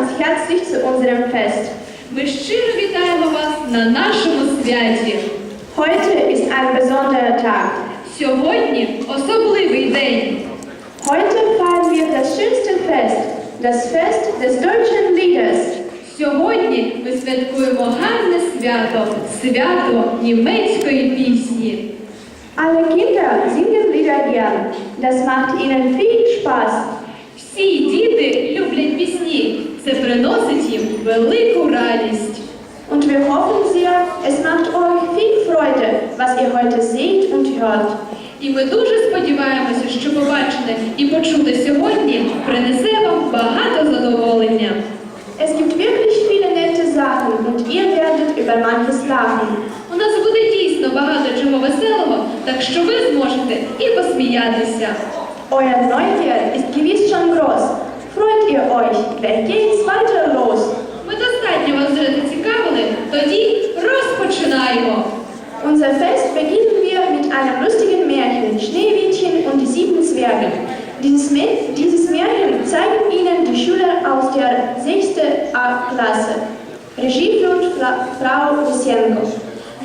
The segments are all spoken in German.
uns herzlich zu unserem Fest. Ми щиро вітаємо вас на нашому святі. Heute ist ein besonderer Tag. Сьогодні особливий день. Heute feiern wir das schönste Fest, das Fest des deutschen Liedes. Сьогодні ми святкуємо гарне свято, свято німецької пісні. Alle Kinder singen Lieder gern. Das macht ihnen viel Spaß. Всі діти люблять пісні. Це приносить їм велику радість. Und wir hoffen sehr, es macht euch viel Freude, was ihr heute seht und hört. І ми дуже сподіваємося, що побачене і почуте сьогодні принесе вам багато задоволення. Es gibt wirklich viele nette Sachen und ihr werdet über manches lachen. У нас буде дійсно багато чого веселого, так що ви зможете і посміятися. Euer Neugier ist gewiss schon groß. Freut ihr euch? Gleich geht's weiter los. Ми достатньо вас вже зацікавили, тоді розпочинаємо. Unser Fest beginnen wir mit einem lustigen Märchen, Schneewittchen und die sieben Zwerge. Dieses, Mä- dieses Märchen zeigen Ihnen die Schüler aus der 6. A-Klasse. Regie führt Fra- Frau Lysenko.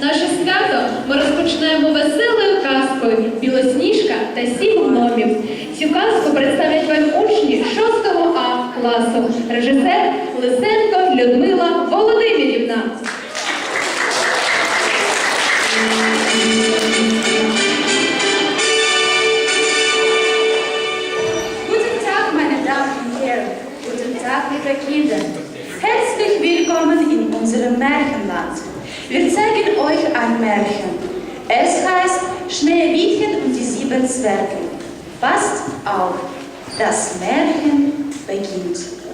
Наше свято ми розпочинаємо веселою казкою Білосніжка та сім гномів. Цю казку представлять вам учні 6 А класу. Режисер Лисенко sieben Zwerge. Passt auf, das Märchen beginnt.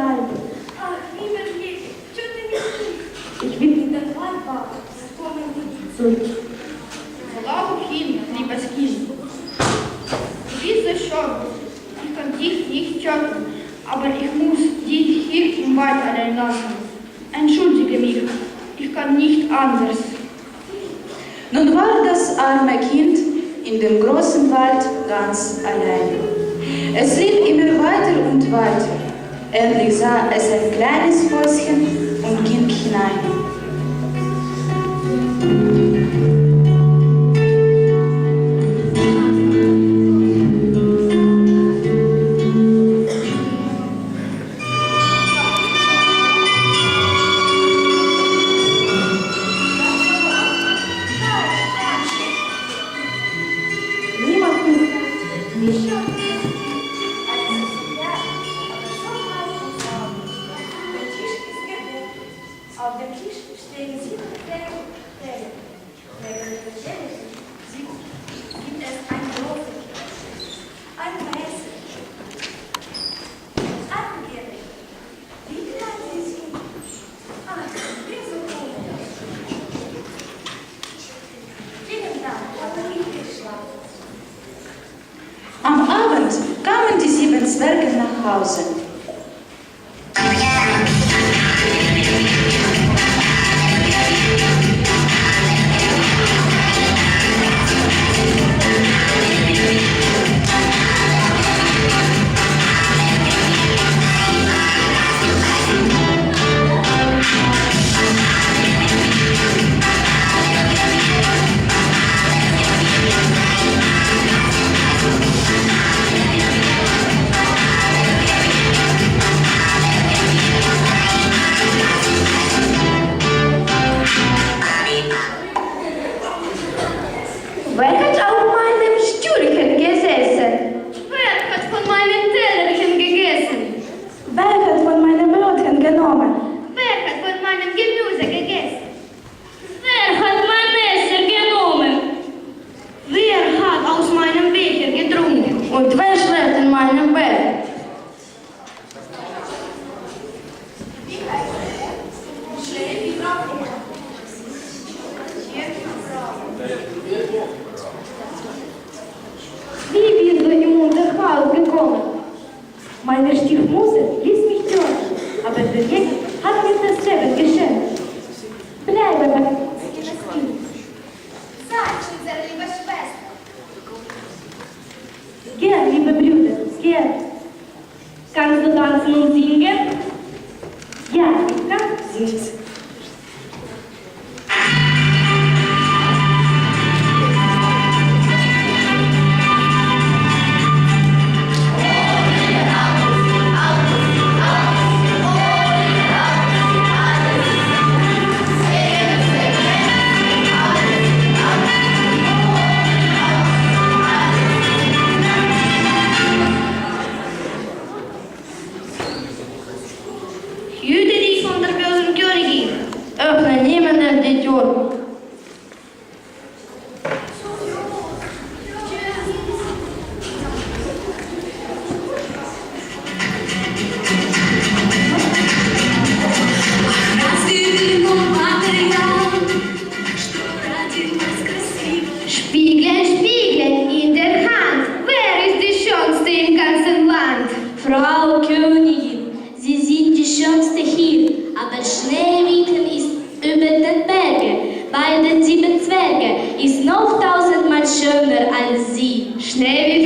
es ist so kalt. Ach, lieber Lieb, что ты не спишь? Ich will In der Wald war, kommen die zurück. Woraufhin, liebes Kind? Du bist so schön. Ich kann dich nicht töten, aber ich muss dich hier im Wald allein lassen. Entschuldige mich, ich kann nicht anders. Nun war das arme Kind in dem großen Wald ganz allein. Es lief immer weiter und weiter. Endlich sah es ein kleines Häuschen und ging hinein. Genommen? Wer hat von meinem Gemüse gegessen? Wer hat mein Messer genommen? Wer hat aus meinem Becher getrunken? Und wer schläft in meinem Bett? Wie bist du in unser Haus gekommen? Meine Stiefmutter ließ є, гарний на себе кишені. Бляй мене, брюде, гер. Kannst du tanzen und singen? Ja, ich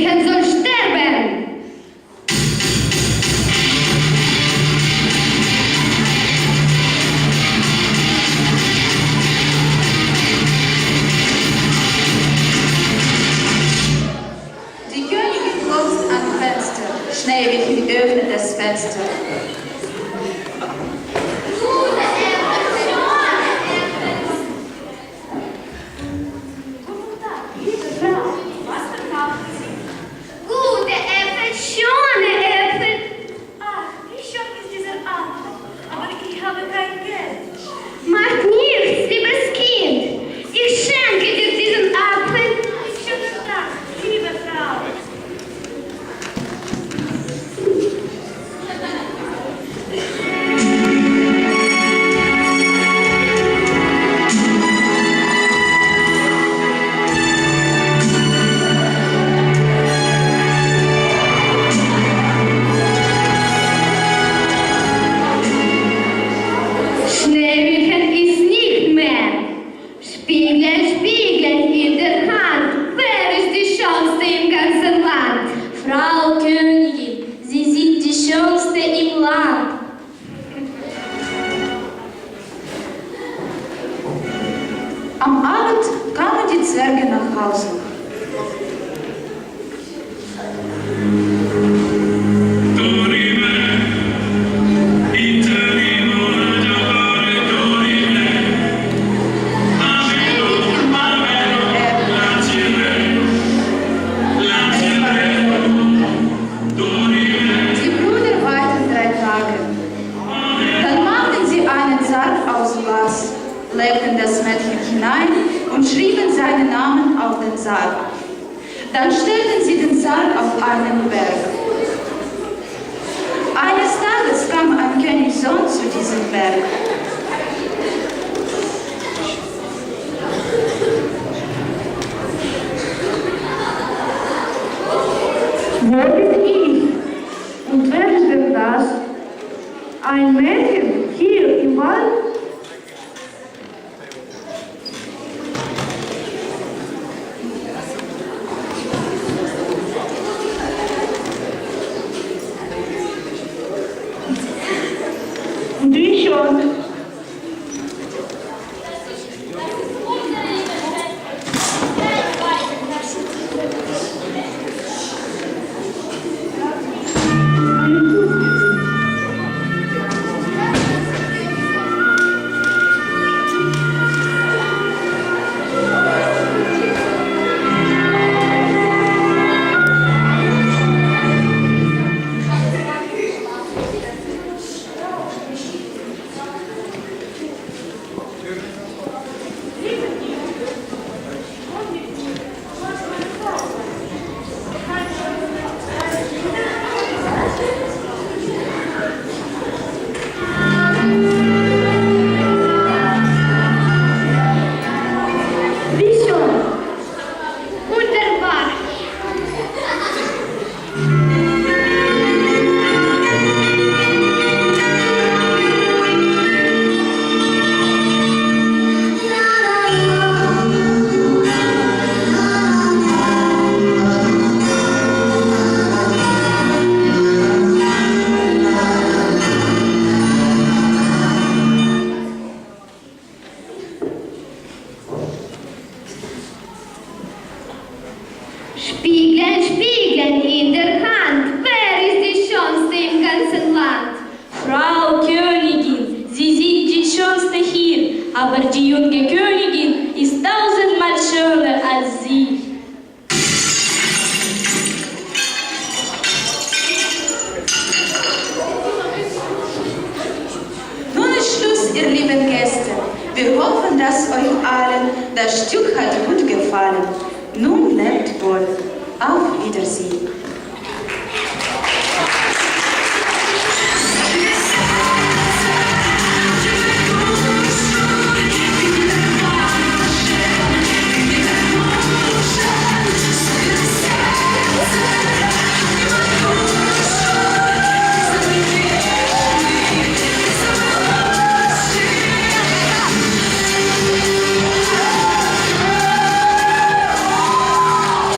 hands up. Sarg. Dann stellten sie den Sarg auf einen Berg. Eines Tages kam ein Königssohn zu diesem Berg. Wo bin ich? Und wer ist denn das? Ein Mädchen hier im Wald?